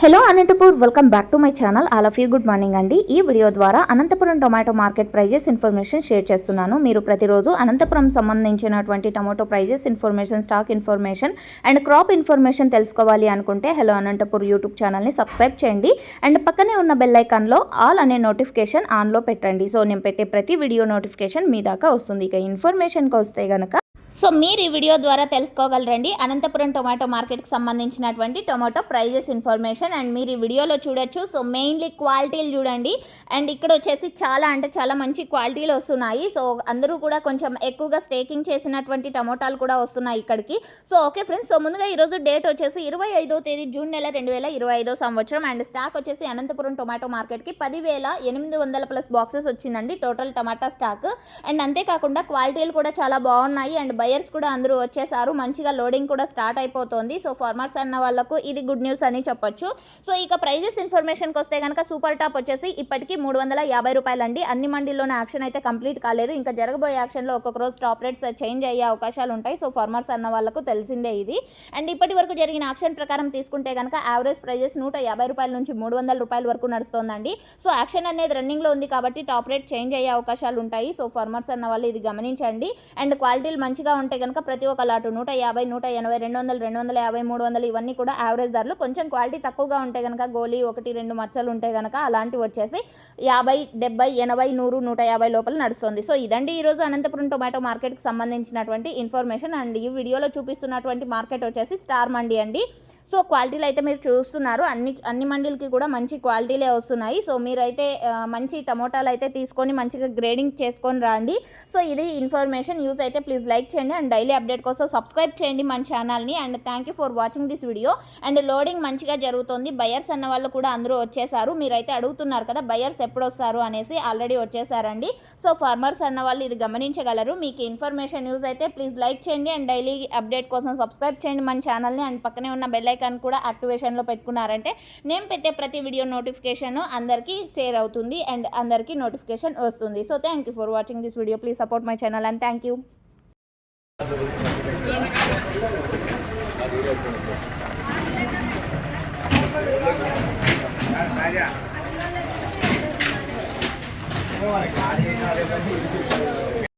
Hello Anantapur welcome back to my channel all of you good morning అండి. ఈ video ద్వారా Anantapuram tomato market prices information share చేస్తున్నాను. మీరు ప్రతిరోజు అనంతపురం సంబంధించినటువంటి tomato prices information stock information and crop information తెలుసుకోవాలి అనుకుంటే హలో అనంతపూర్ యూట్యూబ్ ఛానల్ని సబ్స్క్రైబ్ చేయండి. అండ్ పక్కనే ఉన్న బెల్ ఐకాన్లో ఆల్ అనే నోటిఫికేషన్ ఆన్లో పెట్టండి. సో నేను పెట్టే ప్రతి వీడియో నోటిఫికేషన్ మీ దాకా వస్తుంది. ఇక ఇన్ఫర్మేషన్కి వస్తే కనుక సో మీరు ఈ వీడియో ద్వారా తెలుసుకోగలరండి. అనంతపురం టొమాటో మార్కెట్కి సంబంధించినటువంటి టొమాటో ప్రైజెస్ ఇన్ఫర్మేషన్ అండ్ మీరు ఈ వీడియోలో చూడొచ్చు. సో మెయిన్లీ క్వాలిటీలు చూడండి. అండ్ ఇక్కడ వచ్చేసి చాలా అంటే చాలా మంచి క్వాలిటీలు వస్తున్నాయి. సో అందరూ కూడా కొంచెం ఎక్కువగా స్టేకింగ్ చేసినటువంటి టమోటాలు కూడా వస్తున్నాయి ఇక్కడికి. సో ఓకే ఫ్రెండ్స్ సో ముందుగా ఈరోజు డేట్ వచ్చేసి ఇరవై ఐదో తేదీ జూన్ నెల రెండు వేల ఇరవై ఐదో సంవత్సరం. అండ్ స్టాక్ వచ్చేసి అనంతపురం టొమాటో మార్కెట్కి పదివేల ఎనిమిది వందల ప్లస్ బాక్సెస్ వచ్చిందండి టోటల్ టమాటా స్టాక్. అండ్ అంతేకాకుండా క్వాలిటీలు కూడా చాలా బాగున్నాయి. అండ్ బయర్స్ కూడా అందరూ వచ్చేసారు. మంచిగా లోడింగ్ కూడా స్టార్ట్ అయిపోతుంది. సో ఫార్మర్స్ అన్న వాళ్ళకు ఇది గుడ్ న్యూస్ అని చెప్పొచ్చు. సో ఇక ప్రైజెస్ ఇన్ఫర్మేషన్కి వస్తే కనుక సూపర్ టాప్ వచ్చేసి ఇప్పటికీ మూడు వందల యాభై రూపాయలండి. అన్ని మండీల్లోనే యాక్షన్ అయితే కంప్లీట్ కాలేదు. ఇంకా జరగబోయే యాక్షన్లో ఒక్కొక్క రోజు టాప్ రేట్స్ చేంజ్ అయ్యే అవకాశాలు ఉంటాయి. సో ఫార్మర్స్ అన్న వాళ్ళకు తెలిసిందే ఇది. అండ్ ఇప్పటి వరకు జరిగిన యాక్షన్ ప్రకారం తీసుకుంటే కనుక యావరేజ్ ప్రైజెస్ నూట యాభై రూపాయల నుంచి మూడు వందల రూపాయల వరకు నడుస్తోందండి. సో యాక్షన్ అనేది రన్నింగ్లో ఉంది కాబట్టి టాప్ రేట్ చేంజ్ అయ్యే అవకాశాలు ఉంటాయి. సో ఫార్మర్స్ అన్న వాళ్ళు ఇది గమనించండి. అండ్ క్వాలిటీలు మంచిగా ఉంటే కనుక ప్రతి ఒక్క లాటు నూట యాభై నూట ఎనభై రెండు వందలు రెండు వందల యాభై మూడు వందలు ఇవన్నీ కూడా యావరేజ్ ధరలు. కొంచెం క్వాలిటీ తక్కువగా ఉంటే కనుక గోలీ ఒకటి రెండు మచ్చలు ఉంటే కనుక అలాంటివి వచ్చేసి యాభై డెబ్బై ఎనభై నూరు నూట యాభై లోపల నడుస్తుంది. సో ఇదండి ఈరోజు అనంతపురం టొమాటో మార్కెట్కి సంబంధించినటువంటి ఇన్ఫర్మేషన్ అండ్ ఈ వీడియోలో చూపిస్తున్నటువంటి మార్కెట్ వచ్చేసి స్టార్ మండి అండి. సో క్వాలిటీలు అయితే మీరు చూస్తున్నారు. అన్ని అన్ని మండీలకి కూడా మంచి క్వాలిటీలే వస్తున్నాయి. సో మీరైతే మంచి టమోటాలు అయితే తీసుకొని మంచిగా గ్రేడింగ్ చేసుకొని రండి. సో ఇది ఇన్ఫర్మేషన్. యూజ్ అయితే ప్లీజ్ లైక్ చేయండి. అండ్ డైలీ అప్డేట్ కోసం సబ్స్క్రైబ్ చేయండి మన ఛానల్ని and thank you for watching this video and loading మంచిగా జరుగుతుంది. బయర్స్ అన్న వాళ్ళు కూడా అందరూ వచ్చేసారు. మీరైతే అడుగుతున్నారు కదా బయర్స్ ఎప్పుడు వస్తారు అనేసి ఆల్రెడీ వచ్చేసారండి. సో ఫార్మర్స్ అన్న వాళ్ళు ఇది గమనించగలరు. మీకు ఇన్ఫర్మేషన్ యూజ్ అయితే ప్లీజ్ లైక్ చేయండి. అండ్ డైలీ అప్డేట్ కోసం సబ్స్క్రైబ్ చేయండి మన ఛానల్ని అండ్ పక్కనే ఉన్న బెల్ ఐకాన్ కూడా యాక్టివేషన్లో పెట్టుకున్నారంటే నేను పెట్టే ప్రతి వీడియో నోటిఫికేషన్ అందరికీ షేర్ అవుతుంది అండ్ అందరికీ నోటిఫికేషన్ వస్తుంది. So thank you for watching this video. Please support my channel and thank you. Raja